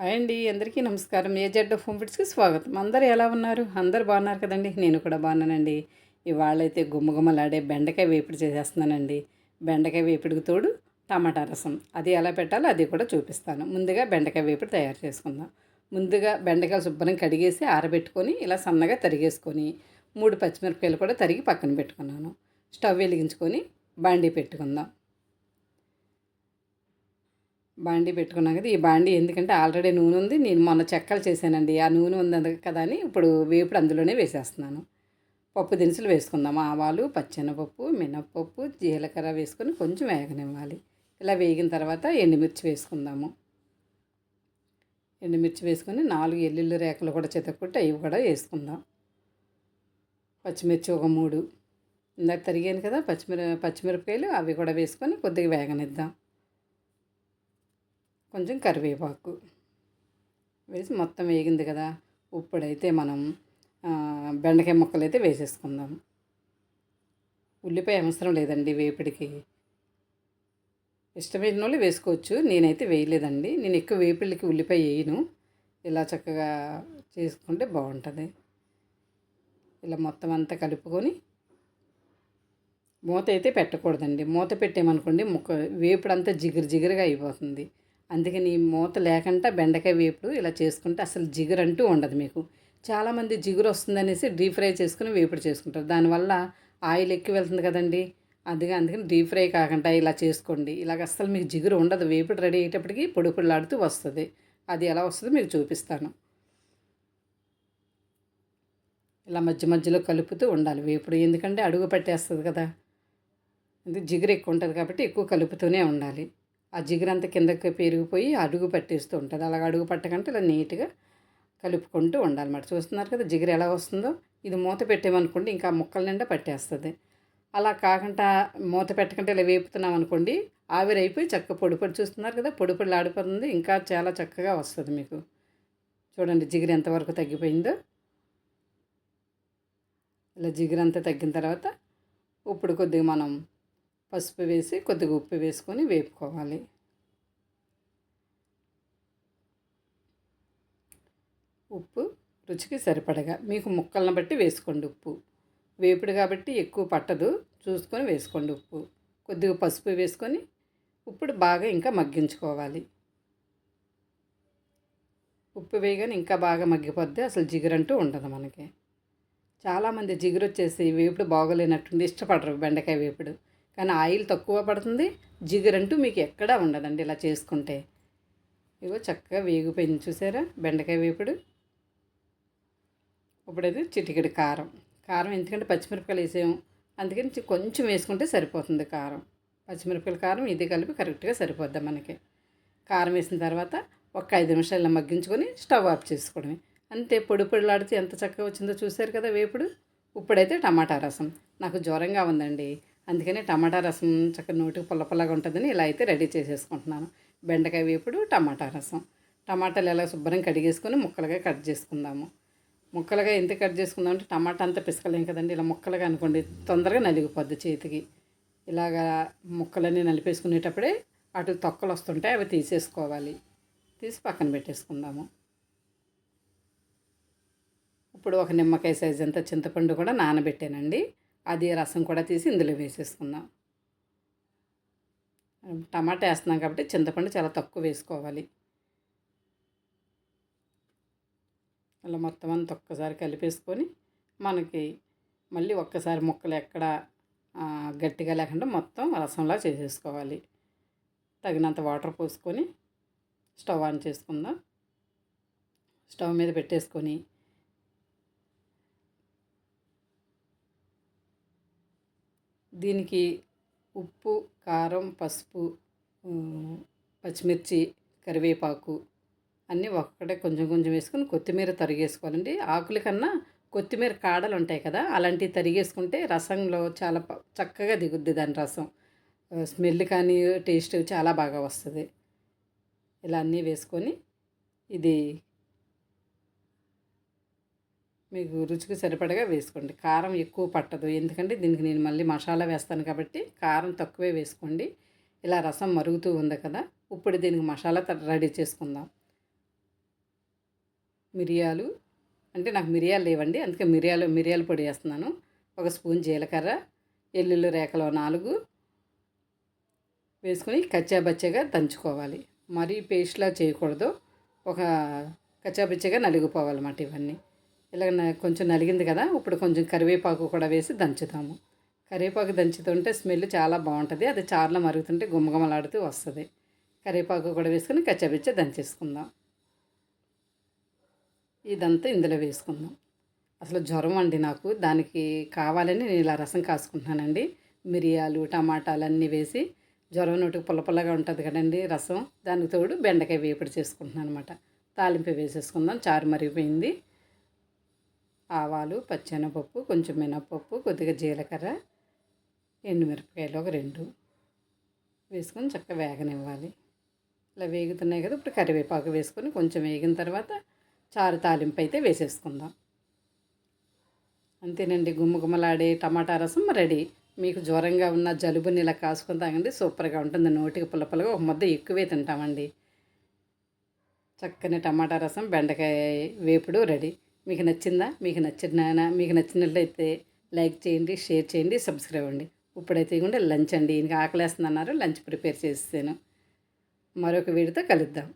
Hi అండి అందరికీ నమస్కారం. ఏ హోమ్ ఫుడ్స్కి స్వాగతం. అందరు ఎలా ఉన్నారు? అందరు బాగున్నారు కదండి? నేను కూడా బాగున్నానండి. ఇవాళైతే గుమ్మగుమ్మలాడే బెండకాయ వేపుడు చేసేస్తున్నానండి. బెండకాయ వేపుడుకు తోడు టమాటా రసం. అది ఎలా పెట్టాలో అది కూడా చూపిస్తాను. ముందుగా బెండకాయ వేపుడు తయారు చేసుకుందాం. ముందుగా బెండకాయలు శుభ్రం కడిగేసి ఆరబెట్టుకొని ఇలా సన్నగా తరిగేసుకొని మూడు పచ్చిమిరపకాయలు కూడా తరిగి పక్కన పెట్టుకున్నాను. స్టవ్ వెలిగించుకొని బాండీ పెట్టుకుందాం. బాండీ పెట్టుకున్నాం కదా ఈ బాండీ ఎందుకంటే ఆల్రెడీ నూనె ఉంది నేను మొన్న చెక్కలు చేశానండి. ఆ నూనె ఉంది కదా అని ఇప్పుడు వేపుడు అందులోనే వేసేస్తున్నాను. పప్పు దినుసులు వేసుకుందాం. ఆవాలు పచ్చెనపప్పు మినప్పప్పు జీలకర్ర వేసుకొని కొంచెం వేగనివ్వాలి. ఇలా వేగిన తర్వాత ఎండుమిర్చి వేసుకుందాము. ఎండుమిర్చి వేసుకొని నాలుగు ఎల్లుల్లి రేకలు కూడా చితక్కొట్టి అవి కూడా వేసుకుందాం. పచ్చిమిర్చి ఒక మూడు. ఇందాక తరిగాను కదా పచ్చిమిర పచ్చిమిరపకాయలు అవి కూడా వేసుకొని కొద్దిగా వేగనిద్దాం. కొంచెం కరివేపాకు వేసి మొత్తం వేగింది కదా. ఇప్పుడైతే మనం బెండకాయ ముక్కలు అయితే వేసేసుకుందాం. ఉల్లిపాయ అవసరం లేదండి వేపుడికి. ఇష్టమైన వాళ్ళు వేసుకోవచ్చు నేనైతే వేయలేదండి. నేను ఎక్కువ వేపుళ్ళకి ఉల్లిపాయ వేయను. ఇలా చక్కగా చేసుకుంటే బాగుంటుంది. ఇలా మొత్తం అంతా కలుపుకొని మూత అయితే పెట్టకూడదండి. మూత పెట్టామనుకోండి ముక్క వేపుడు అంతా జిగురు జిగురుగా అయిపోతుంది. అందుకని మూత లేకుండా బెండకాయ వేపుడు ఇలా చేసుకుంటే అసలు జిగురు అంటూ ఉండదు మీకు. చాలామంది జిగురు వస్తుందనేసి డీప్ ఫ్రై చేసుకుని వేపుడు చేసుకుంటారు. దానివల్ల ఆయిల్ ఎక్కువ వెళ్తుంది కదండి. అందుకే అందుకని డీప్ ఫ్రై కాకుండా ఇలా చేసుకోండి. ఇలాగ అస్సలు మీకు జిగురు ఉండదు. వేపుడు రెడీ అయ్యేటప్పటికి పొడి పొడిలాడుతూ వస్తుంది. అది ఎలా వస్తుందో మీకు చూపిస్తాను. ఇలా మధ్య మధ్యలో కలుపుతూ ఉండాలి వేపుడు. ఎందుకంటే అడుగు పట్టేస్తుంది కదా. ఇది జిగురు ఎక్కువ ఉంటుంది కాబట్టి ఎక్కువ కలుపుతూనే ఉండాలి. ఆ జిగురంతా కిందకి పెరిగిపోయి అడుగు పట్టేస్తూ ఉంటుంది. అలాగ అడుగు పట్టకంటే ఇలా నీట్గా కలుపుకుంటూ ఉండాలన్నమాట. చూస్తున్నారు కదా జిగురు ఎలా వస్తుందో? ఇది మూత పెట్టామనుకోండి ఇంకా ముక్కల నిండా పట్టేస్తుంది. అలా కాకుండా మూత పెట్టకుండా ఇలా వేపుతున్నాం అనుకోండి ఆవిరైపోయి చక్కగా చక్క పొడి పొడి చూస్తున్నారు కదా పొడి పొడి ఆడిపోతుంది. ఇంకా చాలా చక్కగా వస్తుంది మీకు. చూడండి జిగురు ఎంతవరకు తగ్గిపోయిందో. ఇలా జిగురంతా తగ్గిన తర్వాత ఇప్పుడు కొద్దిగా మనం పసుపు వేసి కొద్దిగా ఉప్పు వేసుకొని వేపుకోవాలి. ఉప్పు రుచికి సరిపడగా మీకు ముక్కలను బట్టి వేసుకోండి ఉప్పు. వేపుడు కాబట్టి ఎక్కువ పట్టదు. చూసుకొని వేసుకోండి ఉప్పు. కొద్దిగా పసుపు వేసుకొని ఇప్పుడు బాగా ఇంకా మగ్గించుకోవాలి. ఉప్పు వేయగానే ఇంకా బాగా మగ్గిపోద్ది. అసలు జిగురంటూ ఉండదు మనకి. చాలామంది జిగురు వచ్చేసి వేపుడు బాగోలేనట్టుండి ఇష్టపడరు బెండకాయ వేపుడు. కానీ ఆయిల్ తక్కువ పడుతుంది. జిగురంటూ మీకు ఎక్కడా ఉండదండి ఇలా చేసుకుంటే. ఇగో చక్కగా వేగిపోయింది చూసారా? బెండకాయ వేపుడు. ఇప్పుడైతే చిటికెడు కారం. కారం ఎందుకంటే పచ్చిమిరపకాయలు వేసాము అందుకని కొంచెం వేసుకుంటే సరిపోతుంది కారం. పచ్చిమిరపకాయల కారం ఇది కలిపి కరెక్ట్గా సరిపోద్ది మనకి. కారం వేసిన తర్వాత ఒక ఐదు నిమిషాలు మగ్గించుకొని స్టవ్ ఆఫ్ చేసుకోవడమే. అంతే పొడి పొడిలాడితే ఎంత చక్కగా వచ్చిందో చూశారు కదా వేపుడు. ఇప్పుడైతే టమాటా రసం. నాకు జ్వరంగా ఉందండి. అందుకని టమాటా రసం చక్కగా నోటికి పుల్ల పుల్లగా ఉంటుందని ఇలా అయితే రెడీ చేసేసుకుంటున్నాను. బెండకాయ వేపుడు టమాటా రసం. టమాటాలు ఎలా శుభ్రం కడిగేసుకొని ముక్కలుగా కట్ చేసుకుందాము. ముక్కలుగా ఎంత కట్ చేసుకుందాం అంటే టమాటా అంతా పిసకలేం కదండి ఇలా ముక్కలుగా అనుకోండి తొందరగా నలిగిపోద్ది చేతికి. ఇలాగా ముక్కలన్నీ నలిపేసుకునేటప్పుడే అటు తొక్కలు వస్తుంటాయి అవి తీసేసుకోవాలి. తీసి పక్కన పెట్టేసుకుందాము. ఇప్పుడు ఒక నిమ్మకాయ సైజ్ అంతా చింతపండు కూడా నానబెట్టానండి. అది రసం కూడా తీసి ఇందులో వేసేసుకుందాం. టమాటా వేస్తున్నాం కాబట్టి చింతపండు చాలా తక్కువ వేసుకోవాలి. అలా మొత్తం అంతా ఒక్కసారి కలిపేసుకొని మనకి మళ్ళీ ఒక్కసారి ముక్కలు ఎక్కడ గట్టిగా లేకుండా మొత్తం రసంలా చేసేసుకోవాలి. తగినంత వాటర్ పోసుకొని స్టవ్ ఆన్ చేసుకుందాం. స్టవ్ మీద పెట్టేసుకొని దీనికి ఉప్పు కారం పసుపు పచ్చిమిర్చి కరివేపాకు అన్నీ ఒక్కటే కొంచెం కొంచెం వేసుకొని కొత్తిమీర తరిగేసుకోవాలండి. ఆకుల కన్నా కొత్తిమీర కాడలు ఉంటాయి కదా అలాంటివి తరిగేసుకుంటే రసంలో చాలా చక్కగా దిగుద్ది దాని రసం. స్మెల్ కానీ టేస్ట్ చాలా బాగా వస్తుంది. ఇలా అన్నీ వేసుకొని ఇది మీకు రుచికి సరిపడగా వేసుకోండి. కారం ఎక్కువ పట్టదు. ఎందుకంటే దీనికి నేను మళ్ళీ మసాలా వేస్తాను కాబట్టి కారం తక్కువే వేసుకోండి. ఇలా రసం మరుగుతూ ఉంది కదా ఇప్పుడు దీనికి మసాలా రెడీ చేసుకుందాం. మిరియాలు అంటే నాకు మిరియాలు లేవండి అందుకే మిరియాలు మిరియాల పొడి వేస్తున్నాను. ఒక స్పూన్ జీలకర్ర ఎల్లుల్లి రేఖలు నాలుగు వేసుకొని కచ్చాబచ్చగా దంచుకోవాలి. మరీ పేస్ట్లా చేయకూడదు. ఒక కచ్చాబచ్చగా నలిగిపోవాలన్నమాట ఇవన్నీ. ఇలా కొంచెం నలిగింది కదా ఇప్పుడు కొంచెం కరివేపాకు కూడా వేసి దంచుతాము. కరివేపాకు దంచుతుంటే స్మెల్ చాలా బాగుంటుంది. అది చారులో మరుగుతుంటే గుమగుమలాడుతూ వస్తుంది. కరివేపాకు కూడా వేసుకుని కచ్చబిచ్చ దంచేసుకుందాం. ఇదంతా ఇందులో వేసుకుందాం. అసలు జ్వరం అండి నాకు. దానికి కావాలని నేను ఇలా రసం కాసుకుంటున్నానండి. మిరియాలు టమాటాలు అన్నీ వేసి జ్వరం నోటికి పుల్ల పుల్లగా ఉంటుంది కదండి రసం. దానికి తోడు బెండకాయ వేపుడు చేసుకుంటున్నాను అనమాట తాలింపు వేసేసుకుందాం. చారు మరిగిపోయింది. ఆవాలు పచ్చెనపప్పు కొంచెం మినపప్పు కొద్దిగా జీలకర్ర ఎండుమిరపకాయలు ఒక రెండు వేసుకొని చక్కగా వేగనివ్వాలి. ఇలా వేగుతున్నాయి కదా ఇప్పుడు కరివేపాకు వేసుకొని కొంచెం వేగిన తర్వాత చారు తాలింపు అయితే వేసేసుకుందాం. అంతేనండి గుమ్మగుమ్మలాడే టమాటా రసం రెడీ. మీకు జ్వరంగా ఉన్న జలుబుని ఇలా కాసుకొని తాగండి సూపర్గా ఉంటుంది. నోటికి పుల్లపుల్లగా ఒక ముద్ద ఎక్కువే తింటామండి. చక్కని టమాటా రసం బెండకాయ వేపుడు రెడీ. మీకు నచ్చిందా? మీకు నచ్చిన మీకు నచ్చినట్లయితే లైక్ చేయండి షేర్ చేయండి సబ్స్క్రైబ్ అండి ఇప్పుడైతే ఇవ్వండి లంచ్ అండి. ఇంకా ఆకలేస్తుంది అన్నారు లంచ్ ప్రిపేర్ చేస్తాను మరొక వీడితో కలుద్దాం.